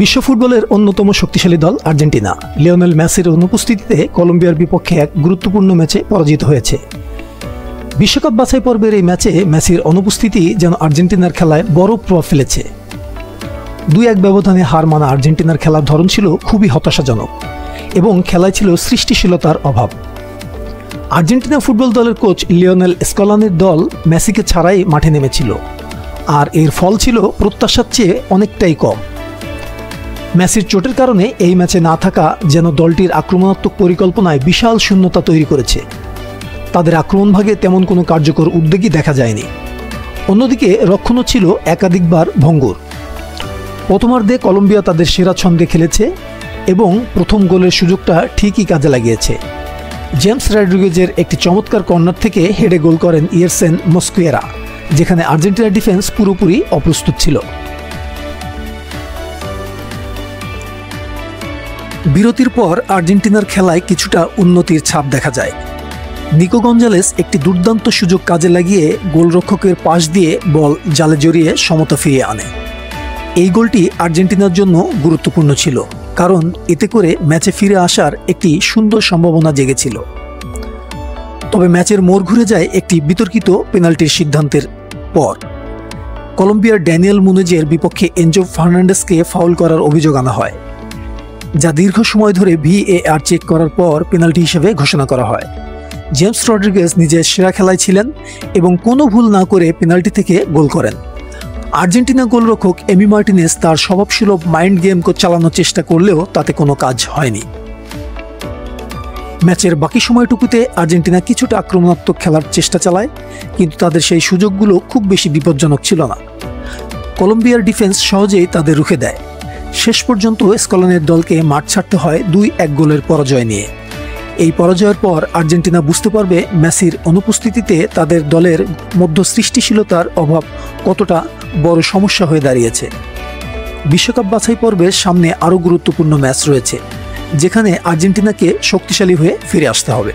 বিশ্ব ফুটবলের অন্যতম শক্তিশালী দল আর্জেন্টিনা। লিওনেল মেসির অনুপস্থিতিতে কলম্বিয়ার বিপক্ষে এক গুরুত্বপূর্ণ ম্যাচে পরাজিত হয়েছে। বিশ্বকাপ বাছাই পর্বের এই ম্যাচে মেসির অনুপস্থিতি যেন আর্জেন্টিনার খেলায় বড় প্রভাব ফেলেছে। দুই এক ব্যবধানে হার মানা আর্জেন্টিনার খেলার ধরন ছিল খুবই হতাশাজনক এবং খেলায় ছিল সৃষ্টিশীলতার অভাব। আর্জেন্টিনা ফুটবল দলের কোচ লিওনেল স্কলানের দল মেসিকে ছাড়াই মাঠে নেমেছিল। আর এর ফল ছিল প্রত্যাশার চেয়ে অনেকটাই কম। মেসির চোটের কারণে এই ম্যাচে না থাকা যেন দলটির আক্রমণাত্মক পরিকল্পনায় বিশাল শূন্যতা তৈরি করেছে। তাদের আক্রমণভাগে তেমন কোনো কার্যকর উদ্যোগই দেখা যায়নি। অন্যদিকে রক্ষণও ছিল একাধিকবার ভঙ্গুর। প্রথমার্ধে কলম্বিয়া তাদের সেরা ছন্দে খেলেছে এবং প্রথম গোলের সুযোগটা ঠিকই কাজে লাগিয়েছে। জেমস রড্রিগেজের একটি চমৎকার কর্নার থেকে হেডে গোল করেন ইয়েরসেন মস্কুয়েরা, যেখানে আর্জেন্টিনা ডিফেন্স পুরোপুরি অপ্রস্তুত ছিল। বিরতির পর আর্জেন্টিনার খেলায় কিছুটা উন্নতির ছাপ দেখা যায়। নিকো গঞ্জালেস একটি দুর্দান্ত সুযোগ কাজে লাগিয়ে গোলরক্ষকের পাশ দিয়ে বল জালে জড়িয়ে সমতা ফিরিয়ে আনে। এই গোলটি আর্জেন্টিনার জন্য গুরুত্বপূর্ণ ছিল, কারণ এতে করে ম্যাচে ফিরে আসার একটি সুন্দর সম্ভাবনা জেগেছিল। তবে ম্যাচের মোড় ঘুরে যায় একটি বিতর্কিত পেনাল্টির সিদ্ধান্তের পর। কলম্বিয়ার ড্যানিয়েল মুনেজের বিপক্ষে এনজো ফার্নান্ডেসকে ফাউল করার অভিযোগ আনা হয়। যা দীর্ঘ সময় ধরে ভিএআর চেক করার পর পেনাল্টি হিসেবে ঘোষণা করা হয়। জেমস রড্রিগেজ নিজের সেরা খেলায় ছিলেন এবং কোনো ভুল না করে পেনাল্টি থেকে গোল করেন। আর্জেন্টিনা গোলরক্ষক এমি মার্টিনেস তার স্বভাবসুলভ মাইন্ড গেম চালানোর চেষ্টা করলেও তাতে কোনো কাজ হয়নি। ম্যাচের বাকি সময়টুকুতে আর্জেন্টিনা কিছুটা আক্রমণাত্মক খেলার চেষ্টা চালায়, কিন্তু তাদের সেই সুযোগগুলো খুব বেশি বিপজ্জনক ছিল না। কলম্বিয়ার ডিফেন্স সহজেই তাদের রুখে দেয়। শেষ পর্যন্ত স্কলনের দলকে মাঠ ছাড়তে হয় দুই এক গোলের পরাজয় নিয়ে। এই পরাজয়ের পর আর্জেন্টিনা বুঝতে পারবে মেসির অনুপস্থিতিতে তাদের দলের মধ্য সৃষ্টিশীলতার অভাব কতটা বড় সমস্যা হয়ে দাঁড়িয়েছে। বিশ্বকাপ বাছাই পর্বের সামনে আরও গুরুত্বপূর্ণ ম্যাচ রয়েছে, যেখানে আর্জেন্টিনাকে শক্তিশালী হয়ে ফিরে আসতে হবে।